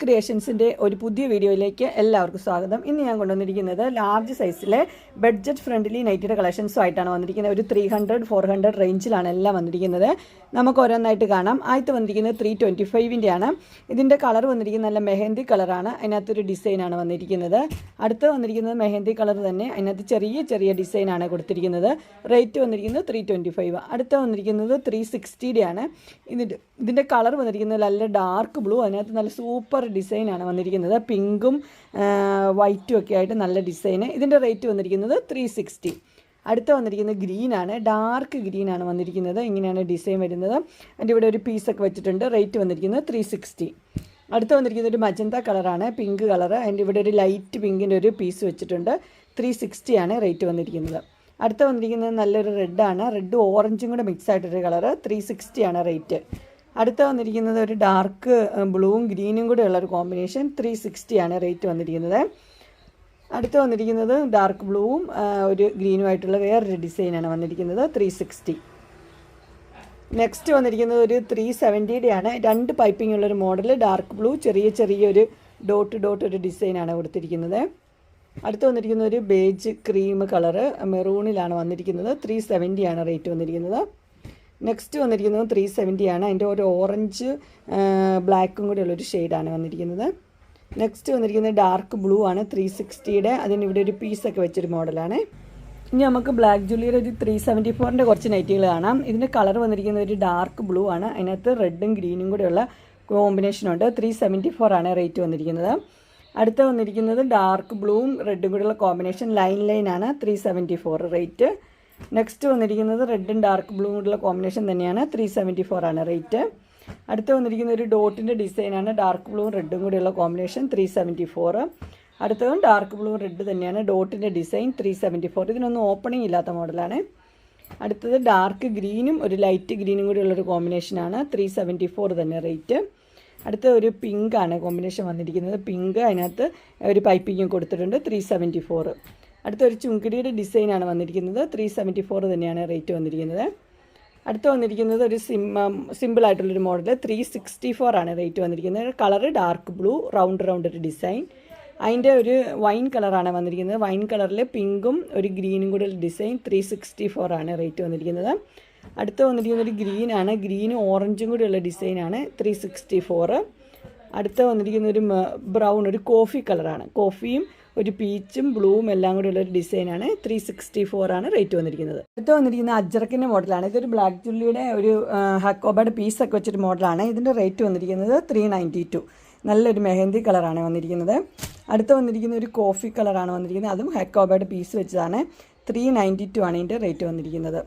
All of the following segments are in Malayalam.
ക്രിയേഷൻസിന്റെ ഒരു പുതിയ വീഡിയോയിലേക്ക് എല്ലാവർക്കും സ്വാഗതം. ഇന്ന് ഞാൻ കൊണ്ടുവന്നിരിക്കുന്നത് ലാർജ് സൈസിലെ ബഡ്ജറ്റ് ഫ്രണ്ട്ലി നൈറ്റിയുടെ കളക്ഷൻസും ആയിട്ടാണ് വന്നിരിക്കുന്നത്. ഒരു ത്രീ ഹൺഡ്രഡ് ഫോർ ഹൺഡ്രഡ് റേഞ്ചിലാണ് എല്ലാം വന്നിരിക്കുന്നത്. നമുക്ക് ഓരോന്നായിട്ട് കാണാം. ആദ്യത്തെ വന്നിരിക്കുന്നത് ത്രീ ട്വന്റി ഫൈവിന്റെയാണ് ഇതിന്റെ കളർ വന്നിരിക്കുന്നത് നല്ല മെഹന്തി കളറാണ് അതിനകത്തൊരു ഡിസൈനാണ് വന്നിരിക്കുന്നത്. അടുത്ത് വന്നിരിക്കുന്നത് മെഹന്തി കളർ തന്നെ. അതിനകത്ത് ചെറിയ ചെറിയ ഡിസൈനാണ് കൊടുത്തിരിക്കുന്നത്. റേറ്റ് വന്നിരിക്കുന്നത് ത്രീ ട്വന്റി ഫൈവ് അടുത്ത വന്നിരിക്കുന്നത് ത്രീ സിക്സ്റ്റിയുടെയാണ് ഇതിന്റെ ഇതിന്റെ കളർ വന്നിരിക്കുന്നത് നല്ല ഡാർക്ക് ബ്ലൂ അതിനകത്ത് നല്ല സൂപ്പർ ഡിസൈനാണ് വന്നിരിക്കുന്നത്. പിങ്കും വൈറ്റും ഒക്കെ ആയിട്ട് നല്ല ഡിസൈന് ഇതിന്റെ റേറ്റ് വന്നിരിക്കുന്നത് ത്രീ സിക്സ്റ്റി അടുത്ത വന്നിരിക്കുന്നത് ഗ്രീനാണ് ഡാർക്ക് ഗ്രീനാണ് വന്നിരിക്കുന്നത്. ഇങ്ങനെയാണ് ഡിസൈൻ വരുന്നത്. അതിന്റെ ഇവിടെ ഒരു പീസൊക്കെ വെച്ചിട്ടുണ്ട്. റേറ്റ് വന്നിരിക്കുന്നത് ത്രീ സിക്സ്റ്റി അടുത്ത വന്നിരിക്കുന്നത് ഒരു മജന്ത കളറാണ് പിങ്ക് കളർ അതിന്റെ ഇവിടെ ഒരു ലൈറ്റ് പിങ്കിന്റെ ഒരു പീസ് വെച്ചിട്ടുണ്ട്. ത്രീ സിക്സ്റ്റിയാണ് റേറ്റ് വന്നിരിക്കുന്നത്. അടുത്ത വന്നിരിക്കുന്നത് നല്ലൊരു റെഡാണ് റെഡും ഓറഞ്ചും കൂടെ മിക്സ് ആയിട്ടൊരു കളർ ത്രീ സിക്സ്റ്റിയാണ് റേറ്റ് അടുത്ത വന്നിരിക്കുന്നത് ഒരു ഡാർക്ക് ബ്ലൂവും ഗ്രീനും കൂടെ ഉള്ള ഒരു കോമ്പിനേഷൻ ത്രീ സിക്സ്റ്റിയാണ് റേറ്റ് വന്നിരിക്കുന്നത്. അടുത്ത് വന്നിരിക്കുന്നത് ഡാർക്ക് ബ്ലൂവും ഒരു ഗ്രീനും ആയിട്ടുള്ള വേറൊരു ഡിസൈനാണ് വന്നിരിക്കുന്നത് ത്രീ സിക്സ്റ്റി നെക്സ്റ്റ് വന്നിരിക്കുന്നത് ഒരു ത്രീ സെവന്റിയുടെയാണ് രണ്ട് പൈപ്പിംഗ് ഉള്ളൊരു മോഡൽ ഡാർക്ക് ബ്ലൂ ചെറിയ ചെറിയൊരു ഡോട്ട് ഡോട്ട് ഒരു ഡിസൈനാണ് കൊടുത്തിരിക്കുന്നത്. അടുത്ത് വന്നിരിക്കുന്ന ഒരു ബേജ് ക്രീം കളറ് മെറൂണിലാണ് വന്നിരിക്കുന്നത്. ത്രീ സെവന്റിയാണ് റേറ്റ് വന്നിരിക്കുന്നത്. നെക്സ്റ്റ് വന്നിരിക്കുന്നത് ത്രീ സെവന്റിയാണ് അതിന്റെ ഒരു ഓറഞ്ച് ബ്ലാക്കും കൂടി ഉള്ളൊരു ഷെയ്ഡാണ് വന്നിരിക്കുന്നത്. നെക്സ്റ്റ് വന്നിരിക്കുന്നത് ഡാർക്ക് ബ്ലൂ ആണ്. ത്രീ സിക്സ്റ്റിയുടെ അതിന് ഇവിടെ ഒരു പീസൊക്കെ വെച്ചൊരു മോഡലാണ് ഇനി നമുക്ക് ബ്ലാക്ക് ജൂലിയുടെ ഒരു ത്രീ സെവന്റി ഫോറിന്റെ കുറച്ച് നൈറ്റികൾ കാണാം. ഇതിന്റെ കളർ വന്നിരിക്കുന്നത് ഒരു ഡാർക്ക് ബ്ലൂ ആണ്. അതിനകത്ത് റെഡും ഗ്രീനും കൂടെയുള്ള കോമ്പിനേഷനുണ്ട് ത്രീ സെവന്റി ഫോർ ആണ് റേറ്റ് വന്നിരിക്കുന്നത്. അടുത്ത വന്നിരിക്കുന്നത് ഡാർക്ക് ബ്ലൂവും റെഡും കൂടെയുള്ള കോമ്പിനേഷൻ ലൈൻ ലൈനാണ് three seventy four rate next വന്നിരിക്കുന്നത് റെഡും ഡാർക്ക് ബ്ലൂ ഉള്ള കോമ്പിനേഷൻ തന്നെയാണ് ത്രീ സെവന്റി ഫോർ ആണ് റേറ്റ് അടുത്ത് വന്നിരിക്കുന്ന ഒരു ഡോട്ടിന്റെ ഡിസൈനാണ് ഡാർക്ക് ബ്ലൂവും റെഡും കൂടെയുള്ള കോമ്പിനേഷൻ ത്രീ സെവന്റി ഫോർ അടുത്തതും ഡാർക്ക് ബ്ലൂ റെഡ് തന്നെയാണ് ഡോട്ടിന്റെ ഡിസൈൻ ത്രീ സെവന്റി ഫോർ ഇതിനൊന്നും ഓപ്പണിംഗ് ഇല്ലാത്ത മോഡലാണ് അടുത്തത് ഡാർക്ക് ഗ്രീനും ഒരു ലൈറ്റ് ഗ്രീനും കൂടി ഉള്ളൊരു കോമ്പിനേഷനാണ് ത്രീ സെവന്റി ഫോർ തന്നെ റേറ്റ് അടുത്ത ഒരു പിങ്ക് ആണ് കോമ്പിനേഷൻ വന്നിരിക്കുന്നത്. പിങ്ക് അതിനകത്ത് ഒരു പൈപ്പിങ്ങും കൊടുത്തിട്ടുണ്ട് ത്രീ സെവന്റി ഫോർ അടുത്ത ഒരു ചുങ്കിടിയുടെ ഡിസൈനാണ് വന്നിരിക്കുന്നത്. ത്രീ സെവന്റി ഫോർ തന്നെയാണ് റേറ്റ് വന്നിരിക്കുന്നത്. അടുത്ത് വന്നിരിക്കുന്നത് ഒരു സിം സിമ്പിളായിട്ടുള്ളൊരു മോഡൽ ത്രീ സിക്സ്റ്റി ഫോർ ആണ് റേറ്റ് വന്നിരിക്കുന്നത്. Colour dark blue round round ഒരു ഡിസൈൻ അതിന്റെ ഒരു വൈൻ കളറാണ് വന്നിരിക്കുന്നത്. വൈൻ കളറിൽ പിങ്കും ഒരു ഗ്രീനും കൂടെ ഡിസൈൻ ത്രീ സിക്സ്റ്റി ഫോർ ആണ് റേറ്റ് വന്നിരിക്കുന്നത്. അടുത്ത് വന്നിരിക്കുന്ന ഒരു ഗ്രീനാണ് ഗ്രീനും ഓറഞ്ചും കൂടെയുള്ള ഡിസൈനാണ് ത്രീ സിക്സ്റ്റി ഫോർ അടുത്ത് വന്നിരിക്കുന്ന ഒരു ബ്രൗൺ ഒരു കോഫി കളറാണ് കോഫിയും ഒരു പീച്ചും ബ്ലൂവും എല്ലാം കൂടി ഉള്ള ഒരു ഡിസൈനാണ്. ത്രീ സിക്സ്റ്റി ഫോർ ആണ് റേറ്റ് വന്നിരിക്കുന്നത്. അടുത്ത് വന്നിരിക്കുന്ന അജ്രക്കിന്റെ മോഡലാണ്. ഇതൊരു ബ്ലാക്ക് ജുള്ളിയുടെ ഒരു ഹക്കോബയുടെ പീസൊക്കെ വെച്ചൊരു മോഡലാണ്. ഇതിന്റെ റേറ്റ് വന്നിരിക്കുന്നത് ത്രീ നയന്റി ടു നല്ലൊരു മെഹന്തി കളറാണ് വന്നിരിക്കുന്നത്. അടുത്ത് വന്നിരിക്കുന്ന ഒരു കോഫി കളറാണ് വന്നിരിക്കുന്നത്. അതും ഹക്കോബയുടെ പീസ് വെച്ചതാണ്. ത്രീ നയന്റി ടു ആണ് ഇതിന്റെ റേറ്റ് വന്നിരിക്കുന്നത്.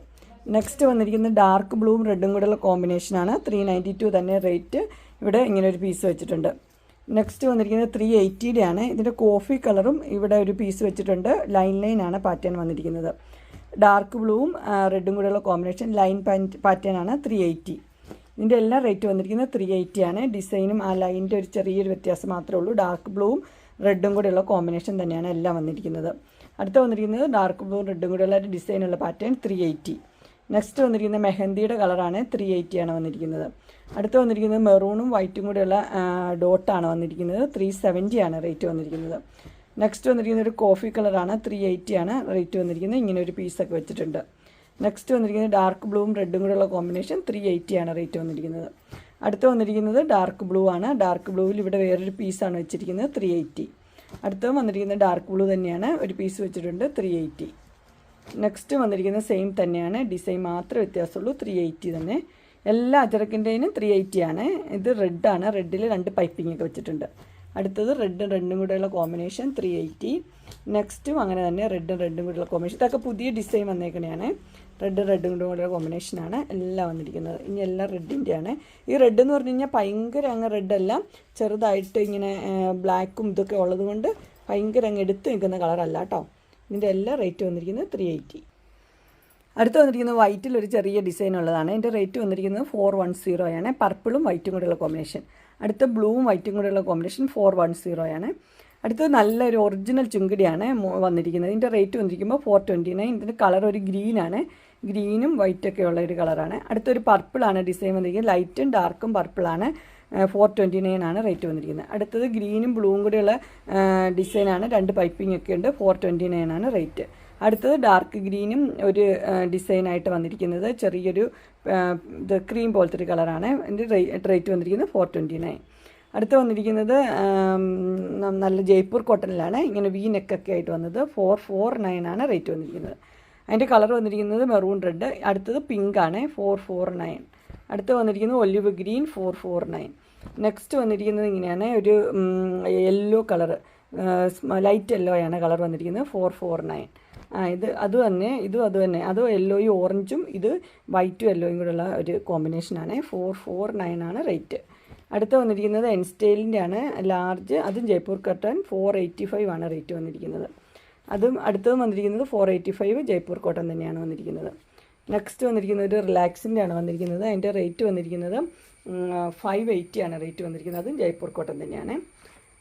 നെക്സ്റ്റ് വന്നിരിക്കുന്നത് ഡാർക്ക് ബ്ലൂവും റെഡും കൂടെയുള്ള കോമ്പിനേഷനാണ് ത്രീ നയന്റി ടു തന്നെ റേറ്റ് ഇവിടെ ഇങ്ങനെ ഒരു പീസ് വെച്ചിട്ടുണ്ട്. നെക്സ്റ്റ് വന്നിരിക്കുന്നത് ത്രീ എയ്റ്റിയുടെ ആണ്. ഇതിന്റെ കോഫി കളറും ഇവിടെ ഒരു പീസ് വെച്ചിട്ടുണ്ട്. ലൈൻ ലൈൻ ആണ് പാറ്റേൺ വന്നിരിക്കുന്നത്. ഡാർക്ക് ബ്ലൂവും റെഡും കൂടെയുള്ള കോമ്പിനേഷൻ ലൈൻ പാറ്റേൺ ആണ് ത്രീ എയ്റ്റി ഇതിന്റെ എല്ലാ റേറ്റ് വന്നിരിക്കുന്നത് ത്രീ എയ്റ്റി ആണ്. ഡിസൈനും ആ ലൈനിന്റെ ഒരു ചെറിയൊരു വ്യത്യാസം മാത്രമേ ഉള്ളൂ. ഡാർക്ക് ബ്ലൂവും റെഡും കൂടെയുള്ള കോമ്പിനേഷൻ തന്നെയാണ് എല്ലാം വന്നിരിക്കുന്നത്. അടുത്ത വന്നിരിക്കുന്നത് ഡാർക്ക് ബ്ലൂ റെഡും കൂടെയുള്ള ഡിസൈനുള്ള പാറ്റേൺ ത്രീ എയ്റ്റി നെക്സ്റ്റ് വന്നിരിക്കുന്നത് മെഹന്തിയുടെ കളറാണ് ത്രീ എയ്റ്റി ആണ് വന്നിരിക്കുന്നത്. അടുത്ത് വന്നിരിക്കുന്നത് മെറൂണും വൈറ്റും കൂടെയുള്ള ഡോട്ടാണ് വന്നിരിക്കുന്നത്. ത്രീ സെവന്റി ആണ് റേറ്റ് വന്നിരിക്കുന്നത്. നെക്സ്റ്റ് വന്നിരിക്കുന്ന ഒരു കോഫി കളറാണ് ത്രീ എയ്റ്റി ആണ് റേറ്റ് വന്നിരിക്കുന്നത്. ഇങ്ങനെ ഒരു പീസൊക്കെ വെച്ചിട്ടുണ്ട്. നെക്സ്റ്റ് വന്നിരിക്കുന്നത് ഡാർക്ക് ബ്ലൂവും റെഡും കൂടെയുള്ള കോമ്പിനേഷൻ ത്രീ എയ്റ്റി ആണ് റേറ്റ് വന്നിരിക്കുന്നത്. അടുത്ത് വന്നിരിക്കുന്നത് ഡാർക്ക് ബ്ലൂ ആണ്. ഡാർക്ക് ബ്ലൂവിൽ ഇവിടെ വേറൊരു പീസാണ് വെച്ചിരിക്കുന്നത് ത്രീ എയ്റ്റി അടുത്ത് വന്നിരിക്കുന്നത് ഡാർക്ക് ബ്ലൂ തന്നെയാണ്. ഒരു പീസ് വെച്ചിട്ടുണ്ട് ത്രീ എയ്റ്റി നെക്സ്റ്റ് വന്നിരിക്കുന്ന സെയിം തന്നെയാണ്. ഡിസൈൻ മാത്രമേ വ്യത്യാസമുള്ളൂ. ത്രീ എയ്റ്റി തന്നെ. എല്ലാ അജറക്കിന്റെയും ത്രീ എയ്റ്റി ആണ്. ഇത് റെഡാണ് റെഡിൽ രണ്ട് പൈപ്പിംഗ് ഒക്കെ വെച്ചിട്ടുണ്ട്. അടുത്തത് റെഡും റെഡും കൂടെയുള്ള കോമ്പിനേഷൻ ത്രീ എയ്റ്റി നെക്സ്റ്റും അങ്ങനെ തന്നെ റെഡും റെഡും കൂടെയുള്ള കോമ്പിനേഷൻ ഇതൊക്കെ പുതിയ ഡിസൈൻ വന്നേക്കണെയാണ്. റെഡ് റെഡും കൂടെ കൂടെ കോമ്പിനേഷനാണ് എല്ലാം വന്നിരിക്കുന്നത്. ഇനി എല്ലാം റെഡിന്റെയാണ് ഈ റെഡ് എന്ന് പറഞ്ഞു കഴിഞ്ഞാൽ ഭയങ്കര അങ്ങ് റെഡല്ല ചെറുതായിട്ട് ഇങ്ങനെ ബ്ലാക്കും ഇതൊക്കെ ഉള്ളതുകൊണ്ട് ഭയങ്കര അങ്ങ് എടുത്ത് നിൽക്കുന്ന കളറല്ല കേട്ടോ. ഇതിന്റെ എല്ലാ റേറ്റ് വന്നിരിക്കുന്നത് ത്രീ എയ്റ്റി അടുത്ത് വന്നിരിക്കുന്നത് വൈറ്റിൽ ഒരു ചെറിയ ഡിസൈൻ ഉള്ളതാണ്. ഇതിന്റെ റേറ്റ് വന്നിരിക്കുന്നത് ഫോർ വൺ സീറോ ആണ്. പർപ്പിളും വൈറ്റും കൂടെയുള്ള കോമ്പിനേഷൻ അടുത്ത ബ്ലൂവും വൈറ്റും കൂടെയുള്ള കോമ്പിനേഷൻ ഫോർ വൺ സീറോ ആണ്. അടുത്തത് നല്ലൊരു ഒറിജിനൽ ചുങ്കിടിയാണ് വന്നിരിക്കുന്നത്. ഇതിന്റെ റേറ്റ് വന്നിരിക്കുമ്പോൾ ഫോർ ട്വന്റി നയൻ ഇതിന്റെ കളർ ഒരു ഗ്രീനാണ് ഗ്രീനും വൈറ്റൊക്കെ ഉള്ള ഒരു കളറാണ് അടുത്തൊരു പർപ്പിളാണ് ഡിസൈൻ വന്നിരിക്കുന്നത്. ലൈറ്റും ഡാർക്കും പർപ്പിളാണ് ഫോർ ട്വന്റി നയൻ ആണ് റേറ്റ് വന്നിരിക്കുന്നത്. അടുത്തത് ഗ്രീനും ബ്ലൂവും കൂടെയുള്ള ഡിസൈനാണ് രണ്ട് പൈപ്പിംഗ് ഒക്കെ ഉണ്ട്. ഫോർ ട്വന്റി നയൻ ആണ് റേറ്റ് അടുത്തത് ഡാർക്ക് ഗ്രീനും ഒരു ഡിസൈനായിട്ട് വന്നിരിക്കുന്നത് ചെറിയൊരു ഇത് ക്രീം പോലത്തെ ഒരു കളറാണ് ഇതിന്റെ റേറ്റ് വന്നിരിക്കുന്നത് ഫോർ ട്വന്റി നയൻ അടുത്ത് വന്നിരിക്കുന്നത് നല്ല ജയ്പൂർ കോട്ടണിലാണ് ഇങ്ങനെ വി നെക്കൊക്കെ ആയിട്ട് വന്നത്. ഫോർ ഫോർ നയൻ ആണ് റേറ്റ് വന്നിരിക്കുന്നത്. അതിന്റെ കളർ വന്നിരിക്കുന്നത് മെറൂൺ റെഡ് അടുത്തത് പിങ്ക് ആണ്. ഫോർ ഫോർ നയൻ അടുത്ത് വന്നിരിക്കുന്നത് olive green four four nine. Next വന്നിരിക്കുന്നത് ഇങ്ങനെയാണ്. ഒരു യെല്ലോ കളർ ലൈറ്റ് യെല്ലോ ആണ് കളർ വന്നിരിക്കുന്നത് ഫോർ ഫോർ നയൻ. ആ ഇത് അത് തന്നെ ഇതും അത് തന്നെ. അത് യെല്ലോയും ഓറഞ്ചും ഇത് വൈറ്റും യെല്ലോയും കൂടെയുള്ള ഒരു കോമ്പിനേഷനാണ് ഫോർ ഫോർ നയൻ ആണ് റേറ്റ് അടുത്ത് വന്നിരിക്കുന്നത് എൻസ്റ്റൈലിന്റെ ആണ് ലാർജ് അതും Jaipur cotton. Four eighty five ആണ് റേറ്റ് വന്നിരിക്കുന്നത്. അതും അടുത്തത് വന്നിരിക്കുന്നത് four eighty five Jaipur cotton തന്നെയാണ് വന്നിരിക്കുന്നത്. നെക്സ്റ്റ് വന്നിരിക്കുന്നത് ഒരു റിലാക്സിന്റെ ആണ് വന്നിരിക്കുന്നത്. അതിന്റെ റേറ്റ് വന്നിരിക്കുന്നത് ഫൈവ് എയ്റ്റി ആണ് റേറ്റ് വന്നിരിക്കുന്നത്. അതും ജയ്പൂർ കോട്ടൺ തന്നെയാണ്.